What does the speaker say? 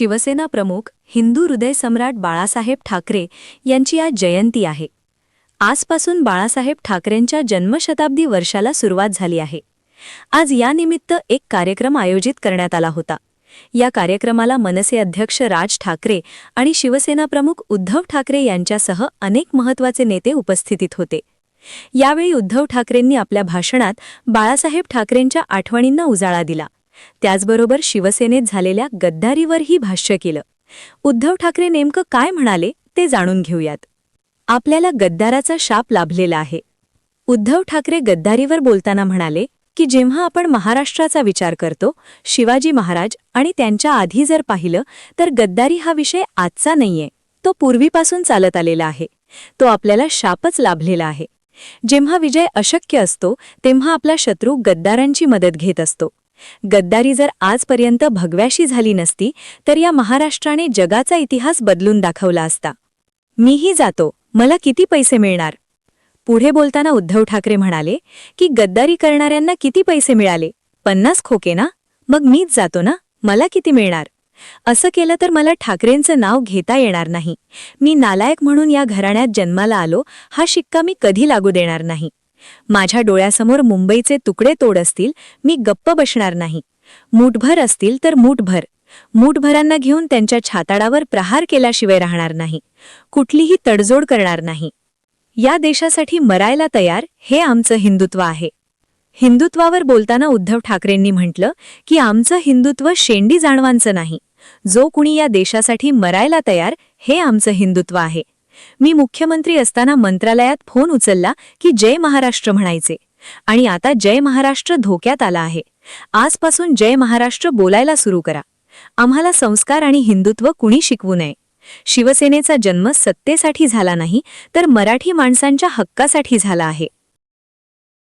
शिवसेना प्रमुख हिंदू हृदय सम्राट बाळासाहेब ठाकरे यांची आज जयंती आहे. आजपासून बाळासाहेब ठाकरेंच्या जन्मशताब्दी वर्षाला सुरुवात झाली आहे. आज यानिमित्त एक कार्यक्रम आयोजित करण्यात आला होता. या कार्यक्रमाला मनसे अध्यक्ष राज ठाकरे आणि शिवसेना प्रमुख उद्धव ठाकरे यांच्यासह अनेक महत्त्वाचे नेते उपस्थितीत होते. यावेळी उद्धव ठाकरेंनी आपल्या भाषणात बाळासाहेब ठाकरेंच्या आठवणींना उजाळा दिला. त्याचबरोबर शिवसेनेत झालेल्या गद्दारीवरही भाष्य केलं. उद्धव ठाकरे नेमकं काय म्हणाले ते जाणून घेऊयात. आपल्याला गद्दाराचा शाप लाभलेला आहे. उद्धव ठाकरे गद्दारीवर बोलताना म्हणाले की जेव्हा आपण महाराष्ट्राचा विचार करतो शिवाजी महाराज आणि त्यांच्या आधी जर पाहिलं तर गद्दारी हा विषय आजचा नाहीये. तो पूर्वीपासून चालत आलेला आहे. तो आपल्याला शापच लाभलेला आहे. जेव्हा विजय अशक्य असतो तेव्हा आपला शत्रू गद्दारांची मदत घेत असतो. गद्दारी जर आजपर्यंत भगव्याशी झाली नसती तर या महाराष्ट्राने जगाचा इतिहास बदलून दाखवला असता. मीही जातो मला किती पैसे मिळणार? पुढे बोलताना उद्धव ठाकरे म्हणाले की गद्दारी करणाऱ्यांना किती पैसे मिळाले? पन्नास खोके ना? मग मीच जातो ना? मला किती मिळणार? असं केलं तर मला ठाकरेंचं नाव घेता येणार नाही. मी नालायक म्हणून या घराण्यात जन्माला आलो हा शिक्का मी कधी लागू देणार नाही. माझ्या डोळ्यासमोर मुंबईचे तुकडे तोड असतील मी गप्प बसणार नाही. मूठभर असतील तर मूठभर. मूठभरांना घेऊन त्यांच्या छाताडावर प्रहार केल्याशिवाय राहणार नाही. कुठलीही तडजोड करणार नाही. या देशासाठी मरायला तयार हे आमचं हिंदुत्व आहे. हिंदुत्वावर बोलताना उद्धव ठाकरेंनी म्हटलं की आमचं हिंदुत्व शेंडी जाणवांचं नाही. जो कुणी या देशासाठी मरायला तयार हे आमचं हिंदुत्व आहे. मी मुख्यमंत्री असताना मंत्रालयात फोन उचलला की जय महाराष्ट्र म्हणायचे. आणि आता जय महाराष्ट्र धोक्यात आला आहे. आजपासून जय महाराष्ट्र बोलायला सुरू करा. आम्हाला संस्कार आणि हिंदुत्व कुणी शिकवू नये. शिवसेनेचा जन्म सत्तेसाठी झाला नाही तर मराठी माणसांच्या हक्कासाठी झाला आहे.